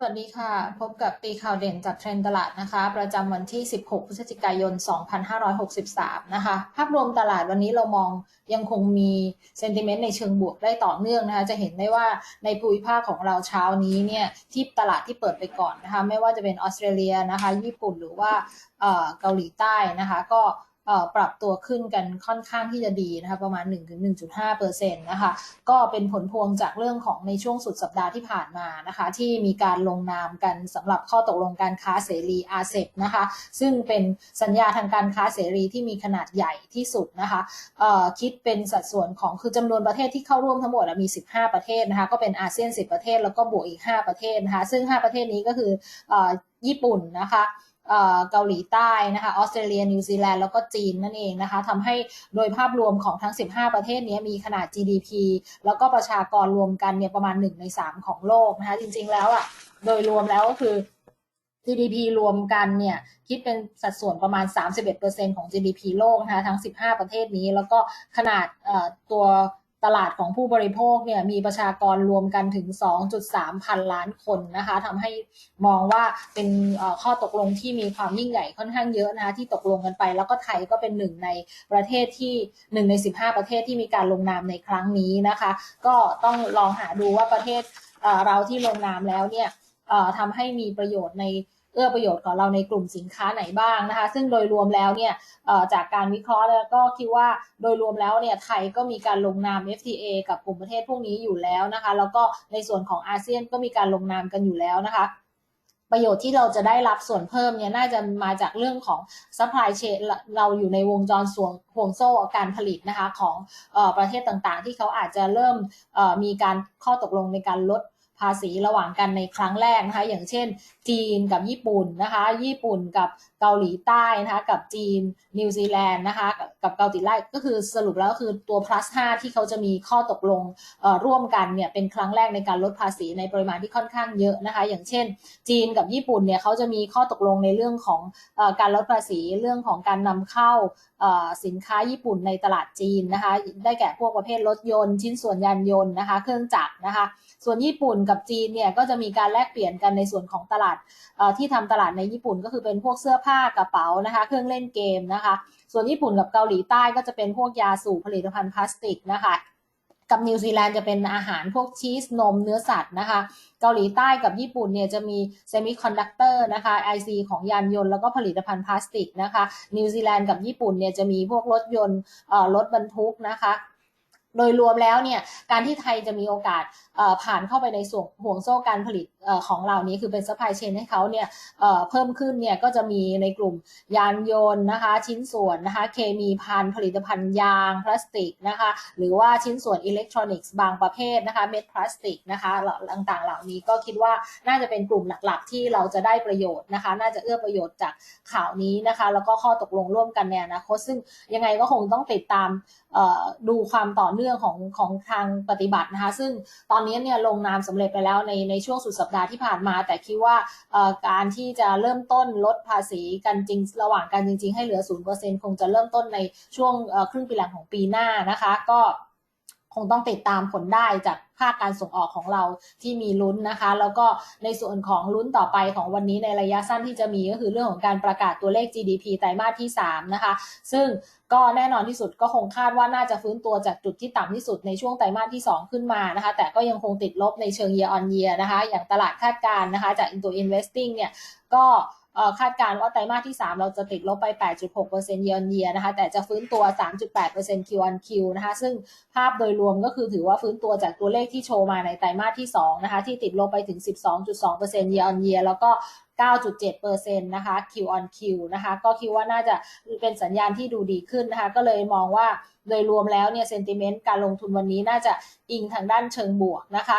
สวัสดีค่ะ พบกับตีข่าวเด่นจากเทรนด์ตลาดนะคะ ประจำวันที่ 16 พฤศจิกายน 2563 นะคะ ภาพรวมตลาดวันนี้เรามองยังคงมีเซนติเมนต์ในเชิงบวกได้ต่อเนื่องนะคะ จะเห็นได้ว่าในภูมิภาคของเราเช้านี้เนี่ยที่ตลาดที่เปิดไปก่อนนะคะ ไม่ว่าจะเป็นออสเตรเลียนะคะ ญี่ปุ่นหรือว่าเกาหลีใต้นะคะ ก็ ปรับตัวขึ้นกันค่อนข้างที่จะดีนะคะประมาณ 1-1.5%นะคะก็เป็นผลพวงจากเรื่องของในช่วงสุดสัปดาห์ที่ผ่านมานะคะที่มีการลงนามกันสำหรับข้อตกลงการค้าเสรีอาเซบนะคะซึ่งเป็นสัญญาทางการค้าเสรีที่มีขนาดใหญ่ที่สุดนะคะคิดเป็นสัดส่วนของคือจำนวนประเทศที่เข้าร่วมทั้งหมดมี 15 ประเทศนะคะก็เป็นอาเซียน 10 ประเทศแล้วก็บวกอีก 5 ประเทศนะคะซึ่ง 5 ประเทศนี้ก็คือญี่ปุ่นนะคะ เกาหลีใต้นะคะออสเตรเลียนิวซีแลนด์แล้วก็จีนนั่นเองนะคะทำให้โดยภาพรวมของทั้ง 15 ประเทศนี้มีขนาด GDP แล้วก็ประชากรรวมกันเนี่ยประมาณ 1 ใน 3 ของโลกนะคะจริงๆแล้วอะ่ะโดยรวมแล้วก็คือ GDP รวมกันเนี่ยคิดเป็นสัดส่วนประมาณ 31%ของ GDP โลกนะคะทั้ง 15 ประเทศนี้ แล้วก็ขนาดตัว ตลาดของผู้บริโภคเนี่ยมีประชากรรวมกันถึง 2.3 พันล้านคนนะคะทำให้มองว่าเป็นข้อตกลงที่มีความยิ่งใหญ่ค่อนข้างเยอะนะคะที่ตกลงกันไป แล้วก็ไทยก็เป็นหนึ่งในประเทศที่หนึ่งใน 15 ประเทศที่มีการลงนามในครั้งนี้นะคะ ก็ต้องลองหาดูว่าประเทศเราที่ลงนามแล้วเนี่ยทำให้มีประโยชน์ใน อื้อประโยชน์ของเราในกลุ่มสินค้าไหนบ้างนะคะ ซึ่งโดยรวมแล้วเนี่ยจากการวิเคราะห์แล้วก็คิดว่าโดยรวมแล้วเนี่ยไทยก็มีการลงนาม FTA กับกลุ่มประเทศพวกนี้อยู่แล้วนะคะ แล้วก็ในส่วนของอาเซียนก็มีการลงนามกันอยู่แล้วนะคะประโยชน์ที่เราจะได้รับส่วนเพิ่มเนี่ยน่าจะมาจากเรื่องของ supply chain เราอยู่ในวงจรส่วนห่วงโซ่การผลิตนะคะของอประเทศต่างๆ ที่เขาอาจจะเริ่มมีการข้อตกลงในการลด ภาษีระหว่างกันในครั้งแรกนะคะ อย่างเช่น จีนกับญี่ปุ่นนะคะ ญี่ปุ่นกับเกาหลีใต้นะคะกับจีนนิวซีแลนด์นะคะกับเกาหลีใต้ก็คือสรุปแล้วคือตัว plus 5 ที่เขาจะมีข้อตกลงร่วมกันเนี่ยเป็นครั้งแรกในการลดภาษีในปริมาณที่ค่อนข้างเยอะนะคะ อย่างเช่น จีนกับญี่ปุ่นเนี่ยเขาจะมีข้อตกลงในเรื่องของอการลดภาษีเรื่องของการนำเข้าสินค้าญี่ปุ่นในตลาดจีนนะคะ ได้แก่พวกประเภทรถยนต์ ชิ้นส่วนยานยนต์นะคะ เครื่องจักรนะคะ ส่วนญี่ปุ่นกับจีนเนี่ยก็จะมีการแลกเปลี่ยนกันในส่วนของตลาดที่ทำตลาดในญี่ปุ่นก็คือเป็นพวกเสื้อผ้ากระเป๋านะคะ เครื่องเล่นเกมนะคะ ส่วนญี่ปุ่นกับเกาหลีใต้ก็จะเป็นพวกยาสูบผลิตภัณฑ์พลาสติกนะคะกับนิวซีแลนด์จะเป็นอาหารพวกชีสนมเนื้อสัตว์นะคะ เกาหลีใต้กับญี่ปุ่นเนี่ยจะมีเซมิคอนดักเตอร์นะคะ IC ของยานยนต์แล้วก็ผลิตภัณฑ์พลาสติกนะคะ นิวซีแลนด์กับญี่ปุ่นเนี่ยจะมีพวกรถยนต์รถบรรทุกนะคะ โดยรวมแล้วเนี่ยการที่ไทยจะมีโอกาสผ่านเข้าไปในส่วนห่วงโซ่การผลิตของเรานี้คือเป็นซัพพลายเชนให้เขาเนี่ยเพิ่มขึ้นเนี่ยก็จะมีในกลุ่มยานยนต์นะคะชิ้นส่วนนะคะเคมีพันผลิตภัณฑ์ยางพลาสติกนะคะหรือว่าชิ้นส่วนอิเล็กทรอนิกส์บางประเภทนะคะเม็ดพลาสติกนะคะต่างๆ เหล่านี้ก็คิดว่าน่าจะเป็นกลุ่มหลักๆ ที่เราจะได้ประโยชน์นะคะน่าจะเอื้อประโยชน์จากข่าวนี้นะคะแล้วก็ข้อตกลงร่วมกันในอนาคตซึ่งยังไงก็คงต้องติดตามดูความต่อเนื่องของของทางปฏิบัตินะคะ ซึ่งตอนนี้เนี่ยลงนามสำเร็จไปแล้วในในช่วงสุดสัปดาห์ที่ผ่านมา แต่คิดว่าการที่จะเริ่มต้นลดภาษีกันจริง ระหว่างกันจริง ๆ ให้เหลือ 0%คงจะเริ่มต้นในช่วงครึ่งปีหลังของปีหน้านะคะ ก็ งต้องติดตามผลได้จากภาคการส่งออกของเราที่มีลุ้นนะคะ แล้วก็ในส่วนของลุ้นต่อไปของวันนี้ในระยะสั้นที่จะมีก็คือเรื่องของการประกาศตัวเลข GDP ไตรมาสที่ 3 นะคะ ซึ่งก็แน่นอนที่สุดก็คงคาดว่าน่าจะฟื้นตัวจากจุดที่ต่ำที่สุดในช่วงไตรมาสที่ 2 ขึ้นมานะคะ แต่ก็ยังคงติดลบในเชิง year on year นะคะ อย่างตลาดคาดการณ์นะคะ จาก Into Investing เนี่ยก็ คาดการณ์ว่าไตรมาสที่ 3 เราจะติดลบไป 8.6%เยนเยียนะคะ แต่จะฟื้นตัว 3.8% Q on Q นะคะ ซึ่งภาพโดยรวมก็คือถือว่าฟื้นตัวจากตัวเลขที่โชว์มาในไตรมาสที่ 2 นะคะ ที่ติดลบไปถึง 12.2% year on year แล้วก็9.7%นะคะ Q on Q นะคะ ก็คิดว่าน่าจะเป็นสัญญาณที่ดูดีขึ้นนะคะ ก็เลยมองว่าโดยรวมแล้วเนี่ยเซนติเมนต์การลงทุนวันนี้น่าจะอิงทางด้านเชิงบวกนะคะ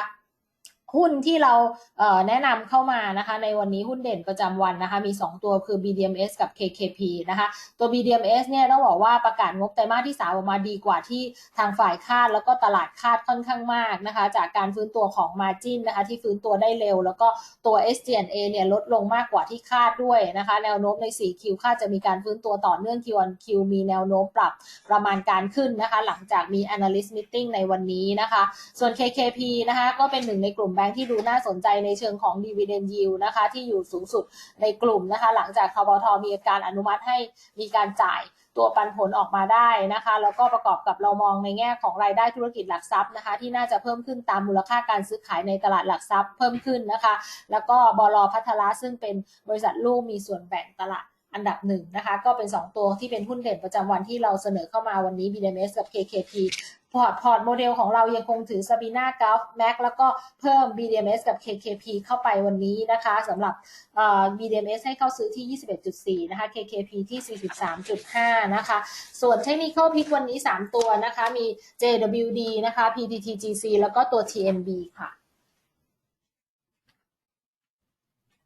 หุ้นที่เราแนะนำเข้ามานะคะ ในวันนี้หุ้นเด่นประจำวันนะคะ มี 2 ตัวคือ BDMs กับ KKP นะคะ ตัว BDMs เนี่ยต้องบอกว่าประกาศงบไตรมาสที่ 3 ออกมาดีกว่าที่ทางฝ่ายคาดแล้วก็ตลาดคาดค่อนข้างมากนะคะ จากการฟื้นตัวของ Margin นะคะ ที่ฟื้นตัวได้เร็ว แล้วก็ตัว SG&A เนี่ยลดลงมากกว่าที่คาดด้วยนะคะ แนวโน้มใน 4Q คาดจะมีการฟื้นตัวต่อเนื่อง Q on Q มีแนวโน้มปรับประมาณการขึ้นนะคะ หลังจากมี Analyst Meeting ในวันนี้นะคะ ส่วน KKP นะคะก็เป็นหนึ่งในกลุ่มบงค์ที่ดูน่าสนใจในเชิงของ dividend yield นะคะ ที่อยู่สูงสุดในกลุ่มนะคะ หลังจากคบทมีการอนุมัติให้มีการจ่ายตัวปันผลออกมาได้นะคะ แล้วก็ประกอบกับเรามองในแง่ของรายได้ธุรกิจหลักทรัพย์นะคะ ที่น่าจะเพิ่มขึ้นตามมูลค่าการซื้อขายในตลาดหลักทรัพย์เพิ่มขึ้นนะคะ แล้วก็บลพัทละซึ่งเป็นบริษัทลูกมีส่วนแบ่งตลาดอันดับหนึ่งนะคะ ก็เป็น 2 ตัวที่เป็นหุ้นเด่นประจำวันที่เราเสนอเข้ามาวันนี้ BMS กับ KKP พอร์ตพอร์ตโมเดลของเรายังคงถือ Sabina Gulf Max แล้วก็เพิ่ม BDMs กับ KKP เข้าไปวันนี้นะคะสำหรับ BDMs ให้เข้าซื้อที่ 21.4 นะคะ KKP ที่ 43.5 นะคะ ส่วน Technical Pick วันนี้ 3 ตัวนะคะ มี JWD นะคะ PTTGC แล้วก็ตัว TMB ค่ะ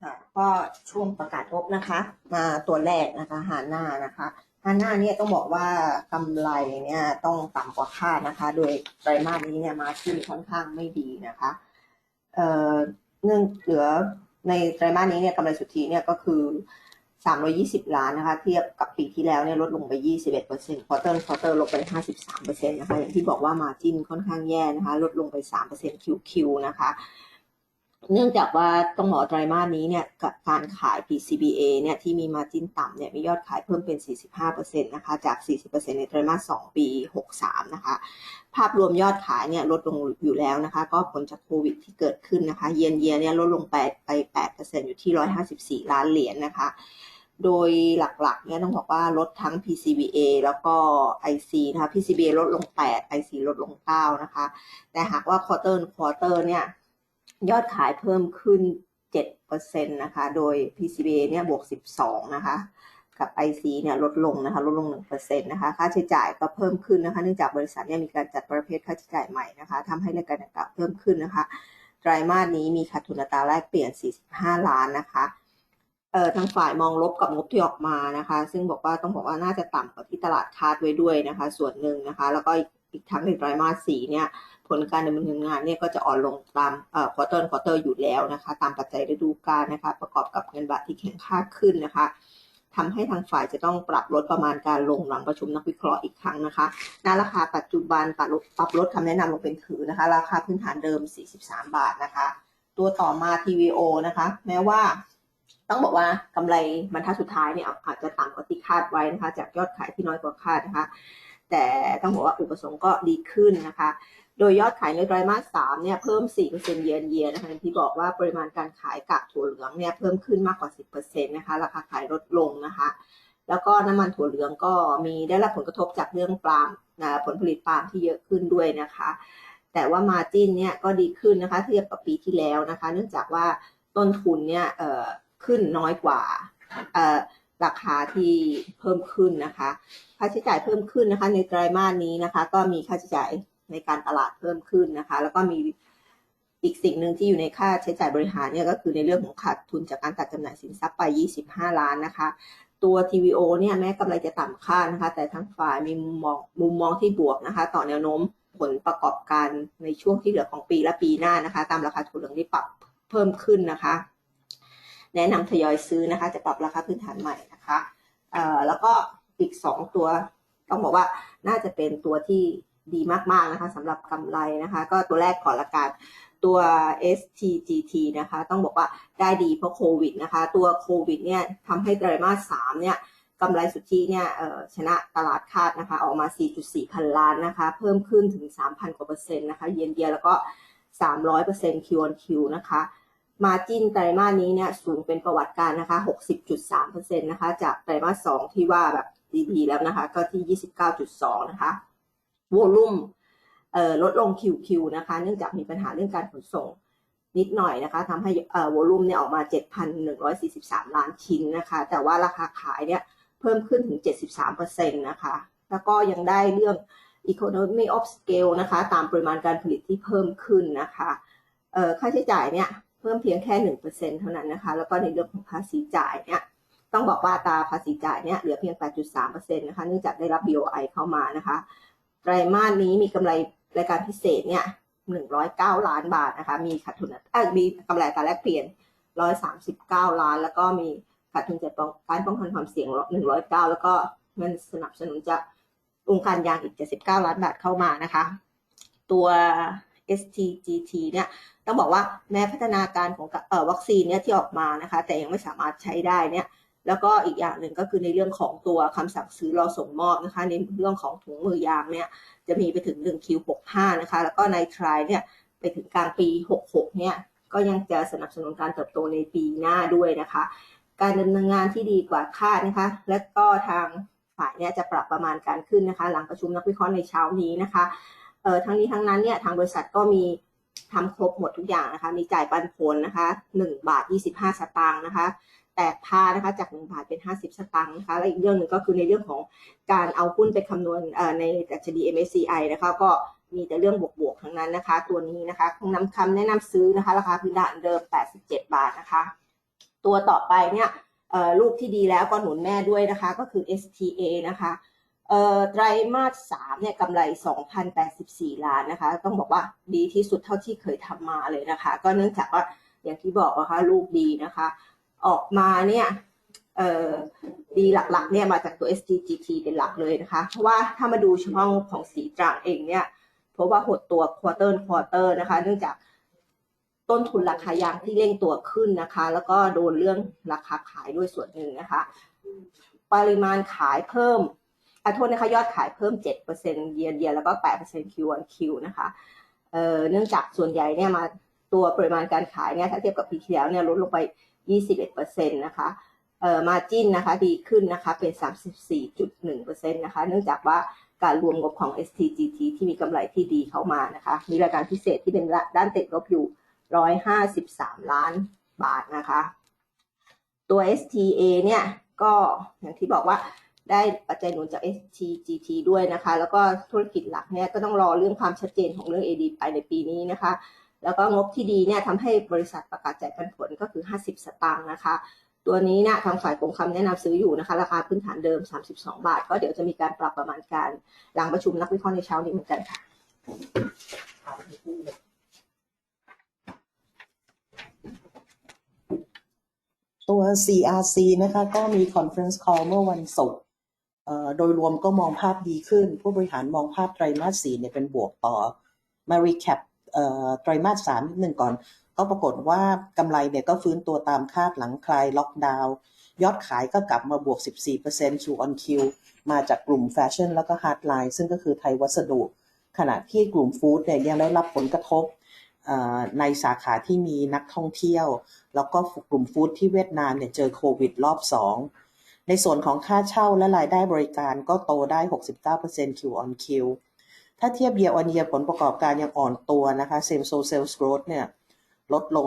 ค่ะก็ช่วงประกาศงบนะคะ มาตัวแรกนะคะฮาน่านะคะ ฮาน่าเนี่ยต้องบอกว่ากำไรเนี่ยต้องต่ำกว่าคาดนะคะ โดยไตรมาสนี้เนี่ยมาขึ้นค่อนข้างไม่ดีนะคะเอ่อเนื่องเหลือในไตรมาสนี้เนี่ยกำไรสุทธิเนี่ยก็คือ 320 ล้านนะคะ เทียบกับปีที่แล้วเนี่ยลดลงไป 21%ควอเตอร์ควอเตอร์ลงไป 53%นะคะอย่างที่บอกว่ามาจินค่อนข้างแย่นะคะ ลดลงไป 3% QQ นะคะ เนื่องจากว่าต้องบอกไตรมาสนี้เนี่ยกับการขาย PCBA เนี่ยที่มีมาจิ้นต่ำเนี่ยมียอดขายเพิ่มเป็น 45%นะคะจาก 40%ในไตรมาส 2 ปี 63 นะคะ ภาพรวมยอดขายเนี่ยลดลงอยู่แล้วนะคะ ก็ผลจากโควิดที่เกิดขึ้นนะคะเยนเยียเนี่ยลดลงไปไป 8%อยู่ที่ 154 ล้านเหรียญนะคะโดยหลักๆเนี่ยต้องบอกว่าลดทั้ง PCBA แล้วก็ IC นะคะ PCBA ลดลง 8 IC ลดลง 9 นะคะ แต่หากว่า quarter on quarter เนี่ย ยอดขายเพิ่มขึ้น 7%นะคะ โดย PCBA เนี่ยบวก 12 นะคะ กับ IC เนี่ยลดลงนะคะ ลดลง 1%นะคะ ค่าใช้จ่ายก็เพิ่มขึ้นนะคะ เนื่องจากบริษัทเนี่ยมีการจัดประเภทค่าใช้จ่ายใหม่นะคะทำให้รายการดังกล่าวเพิ่มขึ้นนะคะ ไตรมาสนี้มีขาดทุนอัตราแลกเปลี่ยน 45 ล้านนะคะเอ่อทางฝ่ายมองลบกับงบที่ออกมานะคะ ซึ่งบอกว่าต้องบอกว่าน่าจะต่ำกว่าที่ตลาดคาดไว้ด้วยนะคะ ส่วนหนึ่งนะคะ แล้วก็อีกทั้งในไตรมาสสี่เนี่ย ลการดำเนินงานเนี่ยก็จะอ่อนลงตามเอ่อควอเตอร์ควอเตอร์อยู่แล้วนะคะ ตามปัจจัยฤดูกาลนะคะ ประกอบกับเงินบาทที่แข็งค่าขึ้นนะคะทำให้ทางฝ่ายจะต้องปรับลดประมาณการลงหลังประชุมนักวิเคราะห์อีกครั้งนะคะณราคาปัจจุบันปรับลดปรับลดคำแนะนำลงเป็นถือนะคะ ราคาพื้นฐานเดิม 43 บาทนะคะ ตัวต่อมา TVO นะคะ แม้ว่าต้องบอกว่ากำไรบรรทัดสุดท้ายเนี่ยอาจจะต่ำกว่าที่คาดไว้นะคะ จากยอดขายที่น้อยกว่าคาดนะคะ แต่ต้องบอกว่าอุปสงค์ก็ดีขึ้นนะคะ โดยยอดขายในไตรมาสสามเนี่ยเพิ่ม 4%เยียนเยียนะคะที่บอกว่าปริมาณการขายกากถั่วเหลืองเนี่ยเพิ่มขึ้นมากกว่า 10%นะคะราคาขายลดลงนะคะแล้วก็น้ำมันถั่วเหลืองก็มีได้รับผลกระทบจากเรื่องปาล์มนะผลผลิตปาล์มที่เยอะขึ้นด้วยนะคะ แต่ว่ามาจินเนี่ยก็ดีขึ้นนะคะเทียบกับปีที่แล้วนะคะ เนื่องจากว่าต้นทุนเนี่ยเอ่อขึ้นน้อยกว่าเอ่อราคาที่เพิ่มขึ้นนะคะ ค่าใช้จ่ายเพิ่มขึ้นนะคะ ในไตรมาสนี้นะคะ ก็มีค่าใช้จ่าย ในการตลาดเพิ่มขึ้นนะคะ แล้วก็มีอีกสิ่งหนึ่งที่อยู่ในค่าใช้จ่ายบริหารเนี่ยก็คือในเรื่องของขาดทุนจากการตัดจำหน่ายสินทรัพย์ไป 25 ล้านนะคะ ตัว TVO เนี่ยแม้กำไรจะต่ำค่านะคะ แต่ทั้งฝ่ายมีมุมมองมุมมองที่บวกนะคะ ต่อแนวโน้มผลประกอบการในช่วงที่เหลือของปีและปีหน้านะคะ ตามราคาถั่วเหลืองที่ปรับเพิ่มขึ้นนะคะ แนะนำทยอยซื้อนะคะ จะปรับราคาพื้นฐานใหม่นะคะเอ่อแล้วก็อีก 2 ตัวต้องบอกว่าน่าจะเป็นตัวที่ ดีมากๆนะคะสำหรับกำไรนะคะ ก็ตัวแรกก่อนละกันตัว STGT นะคะ ต้องบอกว่าได้ดีเพราะโควิดนะคะ ตัวโควิดเนี่ยทำให้ไตรมาสสามเนี่ยกำไรสุทธิเนี่ยชนะตลาดคาดนะคะ ออกมา 4.4 พันล้านนะคะ เพิ่มขึ้นถึง 3,000 กว่าเปอร์เซ็นต์นะคะเยียนเยียแล้วก็ 300เปอร์เซ็นต์ Q on Q นะคะมาจินไตรมาสนี้เนี่ยสูงเป็นประวัติการนะคะ 60.3%นะคะ จากไตรมาส2ที่ว่าแบบดีๆแล้วนะคะ ก็ที่ 29.2 นะคะ วอลุ่มลดลง QQ นะคะ เนื่องจากมีปัญหาเรื่องการขนส่งนิดหน่อยนะคะทำให้วอลุ่มเนี่ยออกมา 7,143 ล้านชิ้นนะคะ แต่ว่าราคาขายเนี่ยเพิ่มขึ้นถึง 73%นะคะ แล้วก็ยังได้เรื่อง economy of scale นะคะ ตามปริมาณการผลิตที่เพิ่มขึ้นนะคะค่าใช้จ่ายเนี่ยเพิ่มเพียงแค่หนึ่งเปอร์เซ็นเท่านั้นนะคะ แล้วก็ในเรื่องของภาษีจ่ายเนี่ยต้องบอกว่าตาภาษีจ่ายเนี่ยเหลือเพียง 8.3เปอร์เซ็นต์นะคะ เนื่องจากได้รับ BOI เข้ามานะคะ ไตรมาสนี้มีกำไรรายการพิเศษเนี่ย109ล้านบาทนะคะ มีขาดทุนเออมีกำไรการแลกเปลี่ยน139ล้าน แล้วก็มีขาดทุนจากการป้องกันความเสี่ยง109แล้วก็เงินสนับสนุนจากองค์การยางอีก79ล้านบาทเข้ามานะคะ ตัว STGT เนี่ยต้องบอกว่าแม้พัฒนาการของเอ่อวัคซีนเนี่ยที่ออกมานะคะ แต่ยังไม่สามารถใช้ได้เนี่ย แล้วก็อีกอย่างหนึ่งก็คือในเรื่องของตัวคำสั่งซื้อรอส่งมอบนะคะ ในเรื่องของถุงมือยางเนี่ยจะมีไปถึง1 Q65 นะคะ แล้วก็ในทรายเนี่ยไปถึงกลางปี 66 เนี่ยก็ยังจะสนับสนุนการเติบโตในปีหน้าด้วยนะคะ การดำเนินงานที่ดีกว่าคาดนะคะ และก็ทางฝ่ายเนี่ยจะปรับประมาณการขึ้นนะคะ หลังประชุมนักวิเคราะห์ในเช้านี้นะคะเอ่อทั้งนี้ทั้งนั้นเนี่ยทางบริษัทก็มีทำครบหมดทุกอย่างนะคะ มีจ่ายปันผลนะคะ1บาท25 สตางค์นะคะ แตกพานะคะจาก 1 บาทเป็น 50 สตางค์นะคะและอีกเรื่องหนึ่งก็คือในเรื่องของการเอาหุ้นไปคำนวณในดัชนี MSCI นะคะก็มีแต่เรื่องบวกๆทั้งนั้นนะคะ ตัวนี้นะคะคงนำคำแนะนำซื้อนะคะราคาพื้นฐานเดิม 87 บาทนะคะ ตัวต่อไปเนี่ยเอ่อลูกที่ดีแล้วก็หนุนแม่ด้วยนะคะก็คือ STA นะคะไตรมาสสามเนี่ยกำไร 2,084 ล้านนะคะ ต้องบอกว่าดีที่สุดเท่าที่เคยทำมาเลยนะคะ ก็เนื่องจากว่าอย่างที่บอกนะคะลูกดีนะคะ ออกมาเนี่ยดีหลักๆเนี่ยมาจากตัว STGT เป็นหลักเลยนะคะ เพราะว่าถ้ามาดูเฉพาะของสีตรังเองเนี่ยเพราะว่าหดตัว quarter on quarter นะคะ เนื่องจากต้นทุนราคายางที่เร่งตัวขึ้นนะคะ แล้วก็โดนเรื่องราคาขายด้วยส่วนหนึ่งนะคะ ปริมาณขายเพิ่มอาโทษนะคะยอดขายเพิ่ม 7%เยียร์เยียแล้วก็ 8% Q on Q นะคะเเนื่องจากส่วนใหญ่เนี่ยมาตัวปริมาณการขายเนี่ยถ้าเทียบกับปีที่แล้วเนี่ยลดลงไป 21%นะคะเอ่อมาจิ้นนะคะดีขึ้นนะคะเป็น 34.1%นะคะเนื่องจากว่าการรวมงบของ STGT ที่มีกำไรที่ดีเข้ามานะคะมีรายการพิเศษที่เป็นด้านติดลบอยู่ 153 ล้านบาทนะคะตัว STA เนี่ยก็อย่างที่บอกว่าได้ปัจจัยหนุนจาก STGT ด้วยนะคะ แล้วก็ธุรกิจหลักเนี่ยก็ต้องรอเรื่องความชัดเจนของเรื่อง AD ไปในปีนี้นะคะ แล้วก็งบที่ดีเนี่ยทำให้บริษัทประกาศจ่ายปันผลก็คือ 50 สตางค์นะคะ ตัวนี้เนี่ยทางฝ่ายกรมคำแนะนำซื้ออยู่นะคะ ราคาพื้นฐานเดิม 32 บาท ก็เดี๋ยวจะมีการปรับประมาณการหลังประชุมนักวิเคราะห์ในเช้านี้เหมือนกันค่ะตัว CRC นะคะก็มี conference call เมื่อวันศุกร์เอ่อโดยรวมก็มองภาพดีขึ้น ผู้บริหารมองภาพไตรมาส4เนี่ยเป็นบวกต่อมา recap ไตรมาส3นิดหนึ่งก่อน ก็ปรากฏว่ากำไรเนี่ยก็ฟื้นตัวตามคาดหลังคลายล็อกดาวน์ยอดขายก็กลับมาบวก 14% Q on Q มาจากกลุ่มแฟชั่นแล้วก็ฮาร์ดไลน์ซึ่งก็คือไทยวัสดุ ขณะที่กลุ่มฟู้ดเนี่ยยังได้รับผลกระทบในสาขาที่มีนักท่องเที่ยว แล้วก็กลุ่มฟู้ดที่เวียดนามเนี่ยเจอโควิดรอบ 2 ในส่วนของค่าเช่าและรายได้บริการก็โตได้ 69% Q on Q ถ้าเทียบ year on year ผลประกอบการยังอ่อนตัวนะคะ same store sales growth เนี่ยลดลง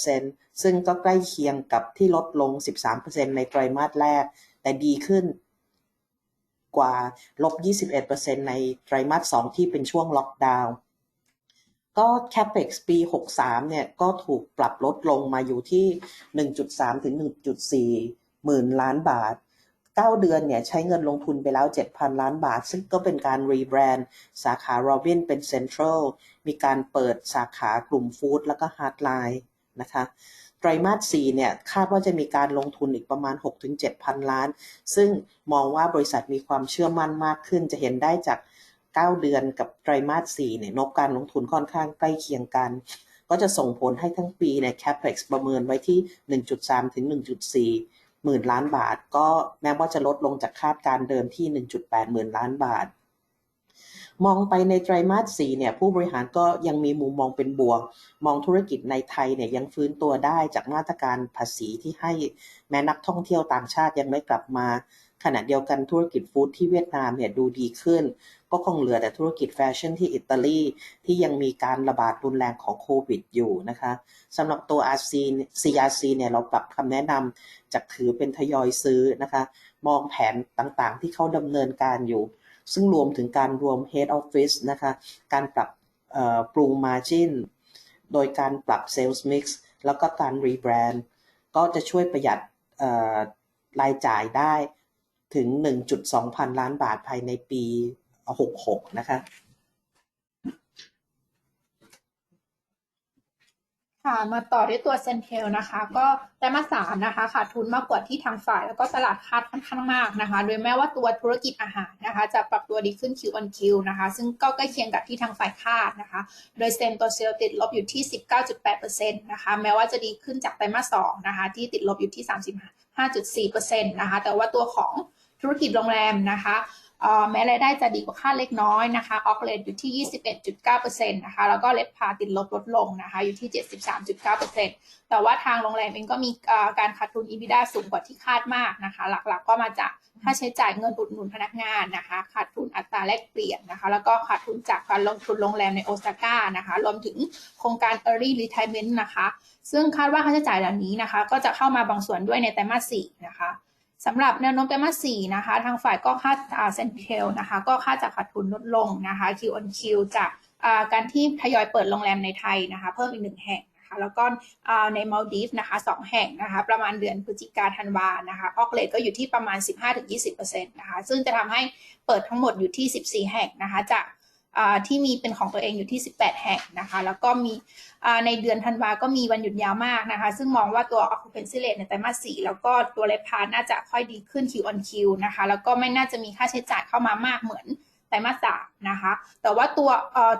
15%ซึ่งก็ใกล้เคียงกับที่ลดลง 13%ในไตรมาสแรก แต่ดีขึ้นกว่าลบ 21%ในไตรมาส 2 ที่เป็นช่วงล็อกดาวน์ ก็ CAPEX ปี 63 เนี่ย ก็ถูกปรับลดลงมาอยู่ที่ 1.3 ถึง 1.4 หมื่นล้านบาท 9 เดือนเนี่ยใช้เงินลงทุนไปแล้ว 7,000 ล้านบาท ซึ่งก็เป็นการรีแบรนด์สาขา Robin เป็น Central มีการเปิดสาขากลุ่มฟู้ดแล้วก็ฮาร์ดไลน์นะคะไตรมาส4เนี่ยคาดว่าจะมีการลงทุนอีกประมาณ 6-7,000 ล้าน ซึ่งมองว่าบริษัทมีความเชื่อมั่นมากขึ้นจะเห็นได้จาก 9 เดือนกับไตรมาส4เนี่ยงบการลงทุนค่อนข้างใกล้เคียงกัน ก็จะส่งผลให้ทั้งปีเนี่ย CAPEX ประเมินไว้ที่ 1.3 ถึง 1.4 หมื่นล้านบาท ก็แม้ว่าจะลดลงจากคาดการเดิมที่ 1.8 หมื่นล้านบาท มองไปในไตรมาส4เนี่ยผู้บริหารก็ยังมีมุมมองเป็นบวก มองธุรกิจในไทยเนี่ยยังฟื้นตัวได้จากมาตรการภาษีที่ให้แม้นักท่องเที่ยวต่างชาติยังไม่กลับมา ขณะเดียวกันธุรกิจฟู้ดที่เวียดนามเนี่ยดูดีขึ้น ก็คงเหลือแต่ธุรกิจแฟชั่นที่อิตาลีที่ยังมีการระบาดรุนแรงของโควิดอยู่นะคะสำหรับตัว RC CRC เนี่ยเราปรับคำแนะนำจากถือเป็นทยอยซื้อนะคะ มองแผนต่างๆ ที่เขาดำเนินการอยู่ ซึ่งรวมถึงการรวม Head Office นะคะ การปรับปรุง Margin โดยการปรับ Sales Mix แล้วก็การรีแบรนด์ก็จะช่วยประหยัดรายจ่ายได้ ถึง 1.2 พันล้านบาทภายในปี 66 นะคะ ค่ะ มาต่อด้วยตัวเซนเทลนะคะ ก็ไตรมาสสามนะคะขาดทุนมากกว่าที่ทางฝ่าย แล้วก็ตลาดคาดค่อนข้างมากนะคะ โดยแม้ว่าตัวธุรกิจอาหารนะคะ จะปรับตัวดีขึ้น Q on Q นะคะ ซึ่งก็ใกล้เคียงกับที่ทางฝ่ายคาดนะคะ โดยเซนตัวเซลล์ติดลบอยู่ที่ 19.8%นะคะ แม้ว่าจะดีขึ้นจากไตรมาสสองนะคะ ที่ติดลบอยู่ที่ 35.4%นะคะ แต่ว่าตัวของ ธุรกิจโรงแรมนะคะแม้รายได้จะดีกว่าคาดเล็กน้อยนะคะออกเลทอยู่ที่ 21.9%นะคะแล้วก็เลทพาติดลบลดลงนะคะอยู่ที่ 73.9%แต่ว่าทางโรงแรมเองก็มีการขาดทุน EBITDA สูงกว่าที่คาดมากนะคะ หลักๆก็มาจากค่าใช้จ่ายเงินอุดหนุนพนักงานนะคะขาดทุนอัตราแลกเปลี่ยนนะคะแล้วก็ขาดทุนจากการลงทุนโรงแรมในโอซาก้านะคะรวมถึงโครงการ Early Retirement นะคะ ซึ่งคาดว่าค่าใช้จ่ายเหล่านี้นะคะ ก็จะเข้ามาบางส่วนด้วยในไตรมาส4นะคะ สำหรับแนวโน้มไตรมาส4นะคะ ทางฝ่ายก็คาดเซนเทลนะคะ ก็คาดจะขาดทุนลดลงนะคะ Q on Q จากอ่าการที่ทยอยเปิดโรงแรมในไทยนะคะ เพิ่มอีกหนึ่งแห่งนะคะแล้วก็ในมาลดีฟนะคะสองแห่งนะคะ ประมาณเดือนพฤศจิกาธันวานะคะออกเลทก็อยู่ที่ประมาณ 15-20%นะคะ ซึ่งจะทำให้เปิดทั้งหมดอยู่ที่ 14 แห่งนะคะจาก ที่มีเป็นของตัวเองอยู่ที่ 18 แห่งนะคะ แล้วก็มีในเดือนธันวาก็มีวันหยุดยาวมากนะคะ ซึ่งมองว่าตัว occupancy rate ในไตรมาส4แล้วก็ตัวเลพาน่าจะค่อยดีขึ้น Q on Q นะคะ แล้วก็ไม่น่าจะมีค่าใช้จ่ายเข้ามามากเหมือนไตรมาส3นะคะ แต่ว่าตัว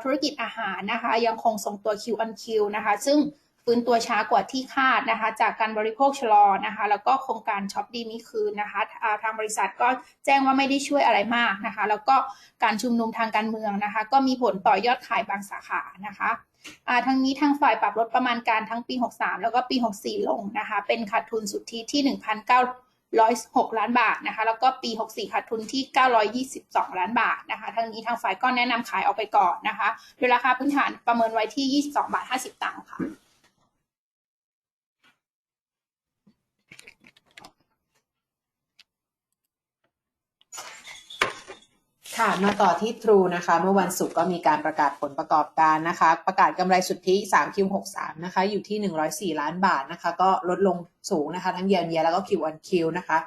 ธุรกิจอาหารนะคะ ยังคงทรงตัว Q on Q นะคะ ซึ่ง ฟื้นตัวช้ากว่าที่คาดนะคะ จากการบริโภคชะลอนะคะ แล้วก็โครงการช็อปดีมีคืนนะคะทางบริษัทก็แจ้งว่าไม่ได้ช่วยอะไรมากนะคะ แล้วก็การชุมนุมทางการเมืองนะคะ ก็มีผลต่อยอดขายบางสาขานะคะอ่าทั้งนี้ทางฝ่ายปรับลดประมาณการทั้งปี 63 แล้วก็ปี 64 ลงนะคะ เป็นขาดทุนสุทธิที่ 1,906 ล้านบาทนะคะ แล้วก็ปี 64 ขาดทุนที่ 922 ล้านบาทนะคะ ทั้งนี้ทางฝ่ายก็แนะนำขายออกไปก่อนนะคะ โดยราคาพื้นฐานประเมินไว้ที่ 22 บาท 50 ตังค์ค่ะ ค่ะมาต่อที่ True นะคะ เมื่อวันศุกร์ก็มีการประกาศผลประกอบการนะคะ ประกาศกำไรสุทธิ 3Q63 นะคะ อยู่ที่ 104 ล้านบาทนะคะ ก็ลดลงสูงนะคะ ทั้งเยียร์เยียแล้วก็ Q on Q นะคะ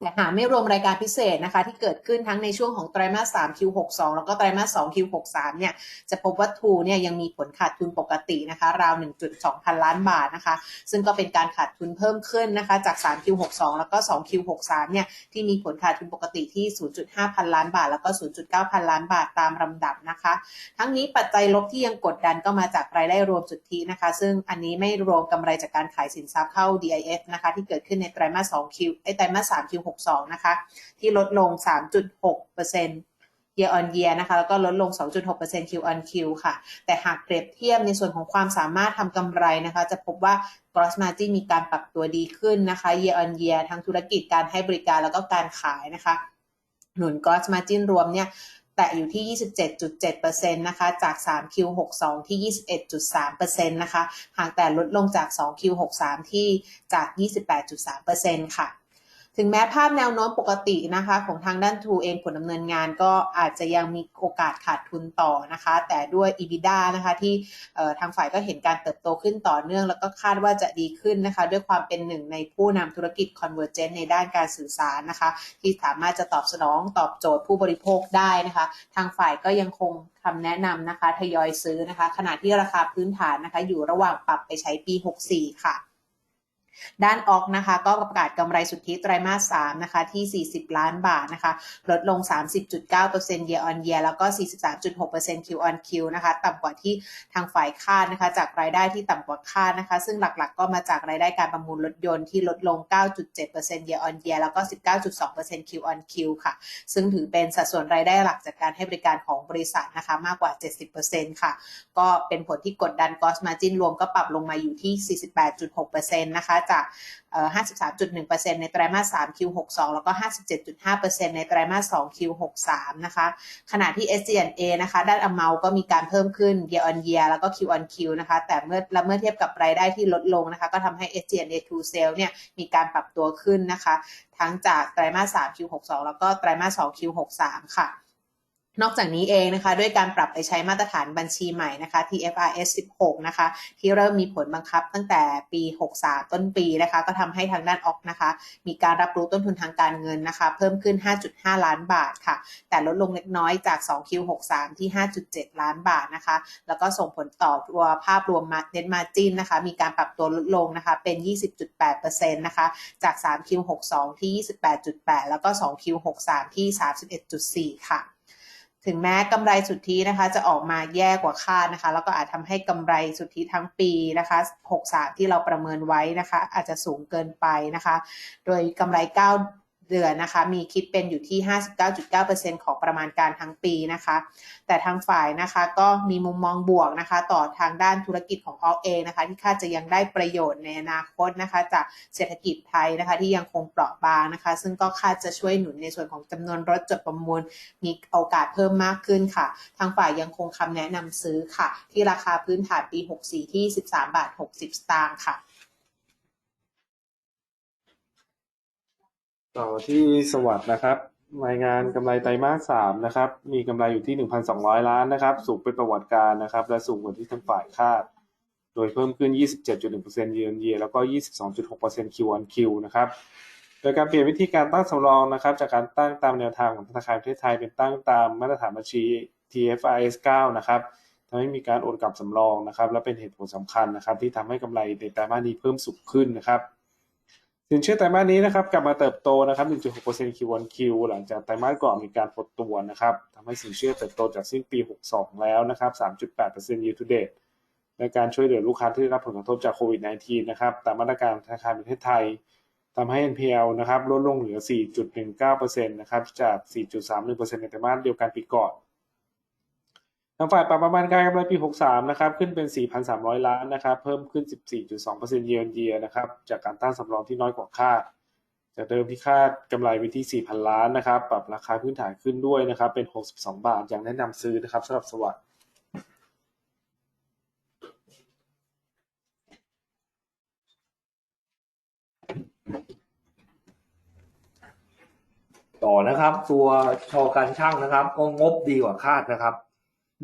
แต่หากไม่รวมรายการพิเศษนะคะ ที่เกิดขึ้นทั้งในช่วงของไตรมาส3 Q62 แล้วก็ไตรมาส2 Q63 เนี่ยจะพบว่า True เนี่ยยังมีผลขาดทุนปกตินะคะ ราว 1.2 พันล้านบาทนะคะ ซึ่งก็เป็นการขาดทุนเพิ่มขึ้นนะคะจาก3 Q62 แล้วก็2 Q63 เนี่ยที่มีผลขาดทุนปกติที่ 0.5 พันล้านบาท แล้วก็ 0.9 พันล้านบาทตามลำดับนะคะ ทั้งนี้ปัจจัยลบที่ยังกดดันก็มาจากรายได้รวมสุทธินะคะ ซึ่งอันนี้ไม่รวมกำไรจากการขายสินทรัพย์เข้า DIF นะคะที่เกิดขึ้นในไตรมาส 2Q ไอไตรมาส3 Q62 นะคะ ที่ลดลง 3.6% year on year นะคะ แล้วก็ลดลง 2.6% Q on Q ค่ะ แต่หากเปรียบเทียบในส่วนของความสามารถทำกำไรนะคะ จะพบว่า gross margin มีการปรับตัวดีขึ้นนะคะ year on year ทั้งธุรกิจการให้บริการแล้วก็การขายนะคะ หนุน gross margin รวมเนี่ยแตะอยู่ที่ 27.7%นะคะ จาก 3Q62 ที่ 21.3%นะคะ หางแต่ลดลงจาก 2Q63 ที่จาก 28.3%ค่ะ ถึงแม้ภาพแนวโน้มปกตินะคะ ของทางด้าน True เองผลดำเนินงานก็อาจจะยังมีโอกาสขาดทุนต่อนะคะ แต่ด้วย EBITDA นะคะที่ทางฝ่ายก็เห็นการเติบโตขึ้นต่อเนื่อง แล้วก็คาดว่าจะดีขึ้นนะคะ ด้วยความเป็นหนึ่งในผู้นำธุรกิจ Convergent ในด้านการสื่อสารนะคะ ที่สามารถจะตอบสนองตอบโจทย์ผู้บริโภคได้นะคะ ทางฝ่ายก็ยังคงคำแนะนำนะคะทยอยซื้อนะคะ ขณะที่ราคาพื้นฐานนะคะ อยู่ระหว่างปรับไปใช้ปี 64 ค่ะ ด้านออกนะคะก็ประกาศกำไรสุทธิไตรมาส 3 นะคะที่ 40 ล้านบาทนะคะ ลดลง 30.9% year on year แล้วก็ 43.6% Q on Q นะคะ ต่ำกว่าที่ทางฝ่ายคาดนะคะ จากรายได้ที่ต่ำกว่าคาดนะคะ ซึ่งหลักๆ ก็มาจากรายได้การประมูลรถยนต์ที่ลดลง 9.7% year on year แล้วก็ 19.2% Q on Q ค่ะ ซึ่งถือเป็นสัดส่วนรายได้หลักจากการให้บริการของบริษัทนะคะ มากกว่า 70%ค่ะ ก็เป็นผลที่กดดัน gross margin รวมก็ปรับลงมาอยู่ที่ 48.6%นะคะจาก 53.1%ในไตรมาส 3 Q62 แล้วก็ 57.5%ในไตรมาส 2 Q63 นะคะ ขณะที่ SG&A นะคะ ด้าน amount ก็มีการเพิ่มขึ้น year on year แล้วก็ Q on Q นะคะ แต่เมื่อและเมื่อเทียบกับรายได้ที่ลดลงนะคะ ก็ทำให้ SG&A to sale เนี่ย มีการปรับตัวขึ้นนะคะ ทั้งจากไตรมาส 3 Q62 แล้วก็ไตรมาส 2 Q63 ค่ะ นอกจากนี้เองนะคะด้วยการปรับไปใช้มาตรฐานบัญชีใหม่นะคะ TFRS 16 นะคะ ที่เริ่มมีผลบังคับตั้งแต่ปี 63 ต้นปีนะคะ ก็ทำให้ทางด้านออกนะคะ มีการรับรู้ต้นทุนทางการเงินนะคะ เพิ่มขึ้น 5.5 ล้านบาทค่ะ แต่ลดลงเล็กน้อยจาก 2Q63 ที่ 5.7 ล้านบาทนะคะ แล้วก็ส่งผลต่อตัวภาพรวมมาเน็ตมาจินนะคะ มีการปรับตัวลดลงนะคะเป็น 20.8%นะคะจาก 3Q62 ที่ 28.8 แล้วก็ 2Q63 ที่ 31.4 ค่ะ ถึงแม้กำไรสุทธินะคะจะออกมาแย่กว่าคาดนะคะ แล้วก็อาจทำให้กำไรสุทธิทั้งปีนะคะ63 ที่เราประเมินไว้นะคะ อาจจะสูงเกินไปนะคะ โดยกำไร 9 เดือนนะคะ มีคิดเป็นอยู่ที่ 59.9%ของประมาณการทั้งปีนะคะ แต่ทางฝ่ายนะคะก็มีมุมมองบวกนะคะ ต่อทางด้านธุรกิจของออเองนะคะ ที่คาดจะยังได้ประโยชน์ในอนาคตนะคะ จากเศรษฐกิจไทยนะคะ ที่ยังคงเปราะบางนะคะ ซึ่งก็คาดจะช่วยหนุนในส่วนของจำนวนรถจดประมูล มีโอกาสเพิ่มมากขึ้นค่ะ ทางฝ่ายยังคงคำแนะนำซื้อค่ะ ที่ราคาพื้นฐานปี 64 ที่ 13 บาท 60 สตางค์ค่ะ ต่อที่สวัสด์นะครับ รายงานกำไรไตรมาสสามนะครับ มีกำไรอยู่ที่ 1,200 ล้านนะครับ สูงเป็นประวัติการนะครับ และสูงกว่าที่ทางฝ่ายคาด โดยเพิ่มขึ้น 27.1% year on year แล้วก็ 22.6% Q on Q นะครับ โดยการเปลี่ยนวิธีการตั้งสำรองนะครับ จากการตั้งตามแนวทางของธนาคารประเทศไทยเป็นตั้งตามมาตรฐานบัญชี TFRS 9 นะครับทำให้มีการโอนกลับสำรองนะครับ และเป็นเหตุผลสำคัญนะครับ ที่ทำให้กำไรในไตรมาสนี้เพิ่มสูงขึ้นนะครับ สินเชื่อไตรมาสนี้นะครับกลับมาเติบโตนะครับ 1.6% Q on Q หลังจากไตรมาสก่อนมีการหดตัวนะครับทำให้สินเชื่อเติบโตจากสิ้นปี 62 แล้วนะครับ 3.8% year to date ในการช่วยเหลือลูกค้าที่ได้รับผลกระทบจากโควิด -19 นะครับ ตามมาตรการธนาคารแห่งประเทศไทยทำให้ NPL นะครับลดลงเหลือ 4.19%นะครับจาก 4.31%ในไตรมาสเดียวกันปีก่อน ทางฝ่ายปรับประมาณการกำไรปี 63 นะครับ ขึ้นเป็น 4,300 ล้านนะครับ เพิ่มขึ้น 14.2% year on year นะครับ จากการตั้งสำรองที่น้อยกว่าคาด จากเดิมที่คาดกำไรไปที่ 4,000 ล้านนะครับ ปรับราคาพื้นฐานขึ้นด้วยนะครับ เป็น 62 บาทยังแนะนำซื้อนะครับสำหรับสวัสด์ต่อนะครับ ตัวชอการช่างนะครับ ก็งบดีกว่าคาดนะครับ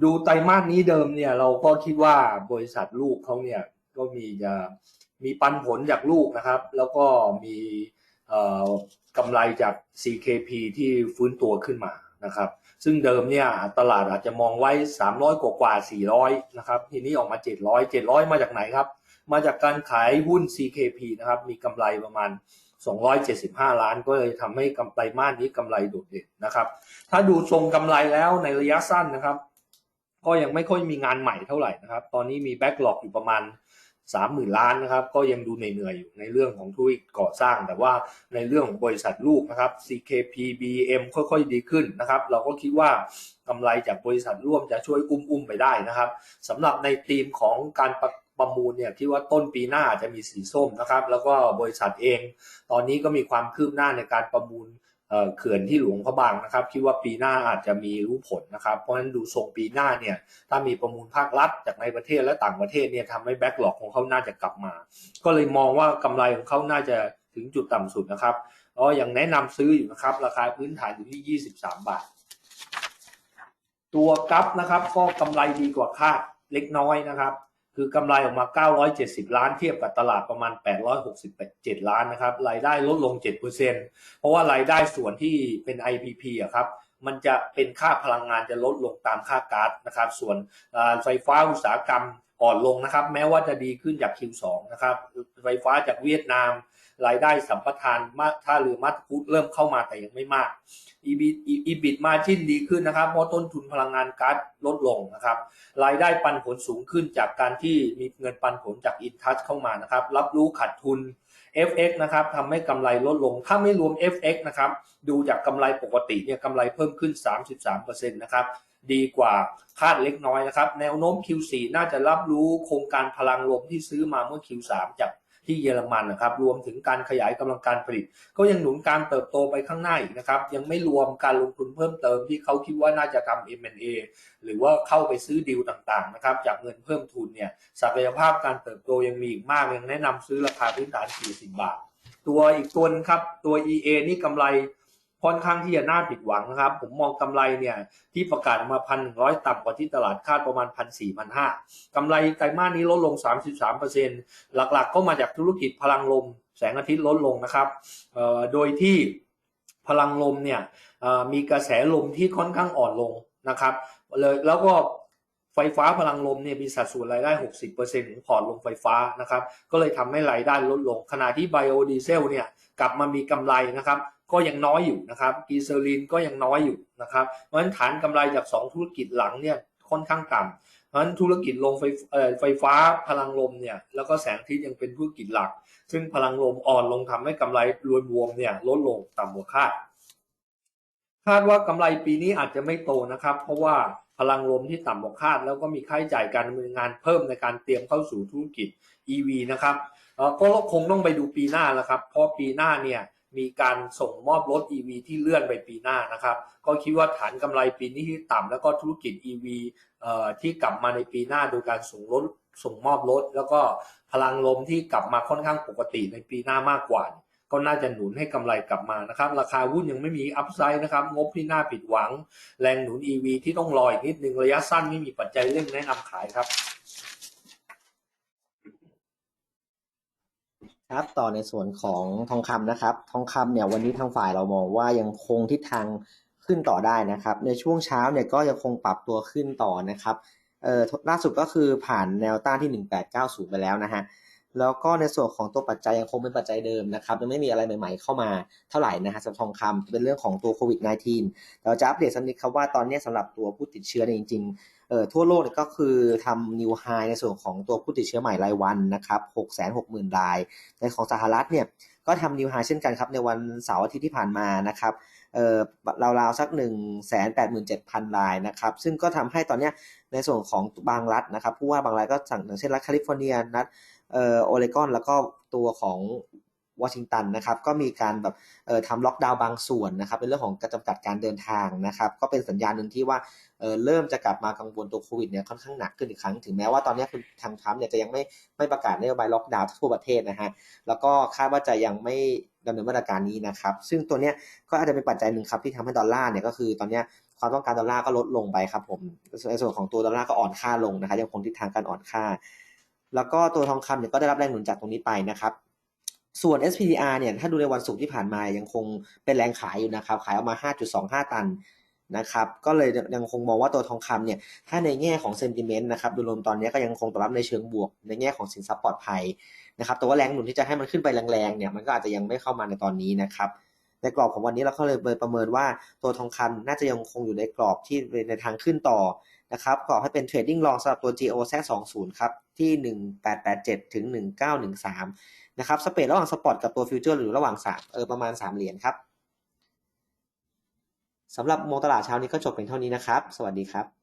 ดูไตรมาสนี้เดิมเนี่ยเราก็คิดว่าบริษัทลูกเขาเนี่ยก็มีจะมีปันผลจากลูกนะครับ แล้วก็มีกำไรจาก CKP ที่ฟื้นตัวขึ้นมานะครับ ซึ่งเดิมเนี่ยตลาดอาจจะมองไว้ 300 กว่ากว่า 400 นะครับทีนี้ออกมา 700 700 มาจากไหนครับ มาจากการขายหุ้น CKP นะครับ มีกำไรประมาณ 275 ล้านก็เลยทำให้กำไรมาสนี้กำไรโดดเด่นนะครับ ถ้าดูทรงกำไรแล้วในระยะสั้นนะครับ ก็ยังไม่ค่อยมีงานใหม่เท่าไหร่นะครับ ตอนนี้มีแบ็กหลอกอยู่ประมาณ 30,000 ล้านนะครับ ก็ยังดูเหนื่อยๆอยู่ในเรื่องของธุรกิจก่อสร้าง แต่ว่าในเรื่องของบริษัทลูกนะครับ CKP BM ค่อยๆดีขึ้นนะครับ เราก็คิดว่ากำไรจากบริษัทร่วมจะช่วยอุ้มๆไปได้นะครับสำหรับในธีมของการประประมูลเนี่ยคิดว่าต้นปีหน้าจะมีสีส้มนะครับ แล้วก็บริษัทเอง ตอนนี้ก็มีความคืบหน้าในการประมูล เออเขื่อนที่หลวงพระบางนะครับ คิดว่าปีหน้าอาจจะมีรู้ผลนะครับ เพราะฉะนั้นดูทรงปีหน้าเนี่ย ถ้ามีประมูลภาครัฐจากในประเทศและต่างประเทศเนี่ยทำให้แบ็กหลอกของเขาน่าจะกลับมา ก็เลยมองว่ากำไรของเขาน่าจะถึงจุดต่ำสุดนะครับก็ยังแนะนำซื้ออยู่นะครับ ราคาพื้นฐานอยู่ที่ 23 บาท ตัวกัฟนะครับ ก็กำไรดีกว่าคาดเล็กน้อยนะครับ คือกำไรออกมา 970 ล้านเทียบกับตลาดประมาณ 867 ล้านนะครับ รายได้ลดลง 7%เพราะว่ารายได้ส่วนที่เป็น IPP อะครับ มันจะเป็นค่าพลังงานจะลดลงตามค่าก๊าซนะครับ ส่วนไฟฟ้าอุตสาหกรรมอ่อนลงนะครับ แม้ว่าจะดีขึ้นจาก Q2 นะครับ ไฟฟ้าจากเวียดนาม รายได้สัมปทานมาท่าเรือมัดพุทเริ่มเข้ามาแต่ยังไม่มาก EBIT EBIT มาจิ้นดีขึ้นนะครับ เพราะต้นทุนพลังงานก๊าซลดลงนะครับ รายได้ปันผลสูงขึ้นจากการที่มีเงินปันผลจากอินทัชเข้ามานะครับ รับรู้ขาดทุน FX นะครับทำให้กำไรลดลง ถ้าไม่รวม FX นะครับ ดูจากกำไรปกติเนี่ยกำไรเพิ่มขึ้น 33%นะครับ ดีกว่าคาดเล็กน้อยนะครับ แนวโน้ม Q4 น่าจะรับรู้โครงการพลังลมที่ซื้อมาเมื่อ Q3 จาก ที่เยอรมันนะครับ รวมถึงการขยายกำลังการผลิต ก็ยังหนุนการเติบโตไปข้างหน้าอีกนะครับ ยังไม่รวมการลงทุนเพิ่มเติมที่เขาคิดว่าน่าจะทำ M&A หรือว่าเข้าไปซื้อดีลต่างๆนะครับ จากเงินเพิ่มทุนเนี่ยศักยภาพการเติบโตยังมีอีกมากยังแนะนำซื้อราคาพื้นฐาน 40 บาท ตัวอีกตัวนึงครับตัว EA นี่กำไร ค่อนข้างที่จะน่าผิดหวังนะครับ ผมมองกำไรเนี่ยที่ประกาศมาพันหนึ่งร้อยต่ำกว่าที่ตลาดคาดประมาณพันสี่พันห้ากำไรไตรมาสนี้ลดลง 33%หลักๆ ก็มาจากธุรกิจพลังลม แสงอาทิตย์ลดลงนะครับโดยที่พลังลมเนี่ยมีกระแสลมที่ค่อนข้างอ่อนลงนะครับเลยแล้วก็ไฟฟ้าพลังลมเนี่ยมีสัดส่วนรายได้ 60%ของพอร์ตลงไฟฟ้านะครับ ก็เลยทำให้รายได้ลดลง ขณะที่ไบโอดีเซลเนี่ยกลับมามีกำไรนะครับ ก็ยังน้อยอยู่นะครับกีเซอรีนก็ยังน้อยอยู่นะครับเพราะฉะนั้นฐานกำไรจาก 2 ธุรกิจหลังเนี่ยค่อนข้างต่ำเพราะฉะนั้นธุรกิจลงไฟไฟฟ้าพลังลมเนี่ยแล้วก็แสงอาทิตย์ยังเป็นธุรกิจหลัก ซึ่งพลังลมอ่อนลงทำให้กำไรรวมๆเนี่ยลดลงต่ำกว่าคาดคาดว่ากำไรปีนี้อาจจะไม่โตนะครับ เพราะว่าพลังลมที่ต่ำกว่าคาด แล้วก็มีค่าใช้จ่ายการดำเนินงานเพิ่มในการเตรียมเข้าสู่ธุรกิจ EV นะครับก็คงต้องไปดูปีหน้าแล้วครับ เพราะปีหน้าเนี่ย มีการส่งมอบรถ EV ที่เลื่อนไปปีหน้านะครับ ก็คิดว่าฐานกำไรปีนี้ที่ต่ำแล้วก็ธุรกิจ EV เอ่อที่กลับมาในปีหน้าโดยการส่งรถส่งมอบรถ แล้วก็พลังลมที่กลับมาค่อนข้างปกติในปีหน้ามากกว่า ก็น่าจะหนุนให้กำไรกลับมานะครับ ราคาหุ้นยังไม่มีอัพไซด์นะครับ งบที่น่าผิดหวัง แรงหนุน EV ที่ต้องรออีกนิดนึงระยะสั้นไม่มีปัจจัยเร่งแนะนำขายครับ ครับต่อในส่วนของทองคำนะครับ ทองคำเนี่ยวันนี้ทางฝ่ายเรามองว่ายังคงทิศทางขึ้นต่อได้นะครับ ในช่วงเช้าเนี่ยก็ยังคงปรับตัวขึ้นต่อนะครับเอ่อล่าสุดก็คือผ่านแนวต้านที่ 1890 ไปแล้วนะฮะ แล้วก็ในส่วนของตัวปัจจัยยังคงเป็นปัจจัยเดิมนะครับยังไม่มีอะไรใหม่ๆเข้ามาเท่าไหร่นะฮะสำหรับทองคำเป็นเรื่องของตัวโควิด -19 เราจะอัปเดตสักนิดครับว่าตอนนี้สำหรับตัวผู้ติดเชื้อเนี่ยจริงๆเอ่อทั่วโลกเนี่ยก็คือทำนิวไฮในส่วนของตัวผู้ติดเชื้อใหม่รายวันนะครับ660,000ราย ในของสหรัฐเนี่ยก็ทำนิวไฮเช่นกันครับในวันเสาร์อาทิตย์ที่ผ่านมานะครับเอ่อราวๆสัก 1 8 7 0 0 0 รายนะครับซึ่งก็ทำให้ตอนนี้ในส่วนของบางรัฐนะครับผู้ว่าบางรัฐก็สั่งอย่างเช่นรัฐแคลิฟอร์เนียรัฐ โอเรกอนแล้วก็ตัวของวอชิงตันนะครับก็มีการแบบทำล็อกดาวน์บางส่วนนะครับเป็นเรื่องของการจำกัดการเดินทางนะครับก็เป็นสัญญาณหนึ่งที่ว่าเเริ่มจะกลับมากังวลตัวโควิดเนี่ยค่อนข้างหนักขึ้นอีกครั้งถึงแม้ว่าตอนนี้คุณทางทรัมป์เนี่ยจะยังไม่ไม่ประกาศนโยบายล็อกดาวน์ทั่วประเทศนะฮะแล้วก็คาดว่าจะยังไม่ดำเนินมาตรการนี้นะครับซึ่งตัวเนี้ยก็อาจจะเป็นปัจจัยหนึ่งครับที่ทำให้ดอลลาร์เนี่ยก็คือตอนเนี้ยความต้องการดอลลาร์ก็ลดลงไปครับผมในส่วนของตัวดอลลาร์ก็อ่อนค่าลงนะครับยังคงทิศทางการอ่อนค่า แล้วก็ตัวทองคำเนี่ยก็ได้รับแรงหนุนจากตรงนี้ไปนะครับส่วน SPDR เนี่ยถ้าดูในวันศุกร์ที่ผ่านมายังคงเป็นแรงขายอยู่นะครับ ขายออกมา 5.25 ตันนะครับ ก็เลยยังคงมองว่าตัวทองคำเนี่ย ถ้าในแง่ของเซนติเมนต์นะครับ ดูรวมตอนนี้ก็ยังคงตอบรับในเชิงบวก ในแง่ของสินทรัพย์ปลอดภัยนะครับ แต่ว่าแรงหนุนที่จะให้มันขึ้นไปแรงๆเนี่ย มันก็อาจจะยังไม่เข้ามาในตอนนี้นะครับ ในกรอบของวันนี้เราก็เลยประเมินว่าตัวทองคำน่าจะยังคงอยู่ในกรอบที่ในทางขึ้นต่อ นะครับขอให้เป็นเทรดดิ้งลองสำหรับตัว GO z 20ครับ ที่ 1887 ถึง 1913 นะครับ สเปรดระหว่างสปอตกับตัวฟิวเจอร์หรือระหว่างสามเออประมาณ 3 เหรียญครับสำหรับโมตลาดเช้านี้ก็จบเพียงเท่านี้นะครับ สวัสดีครับ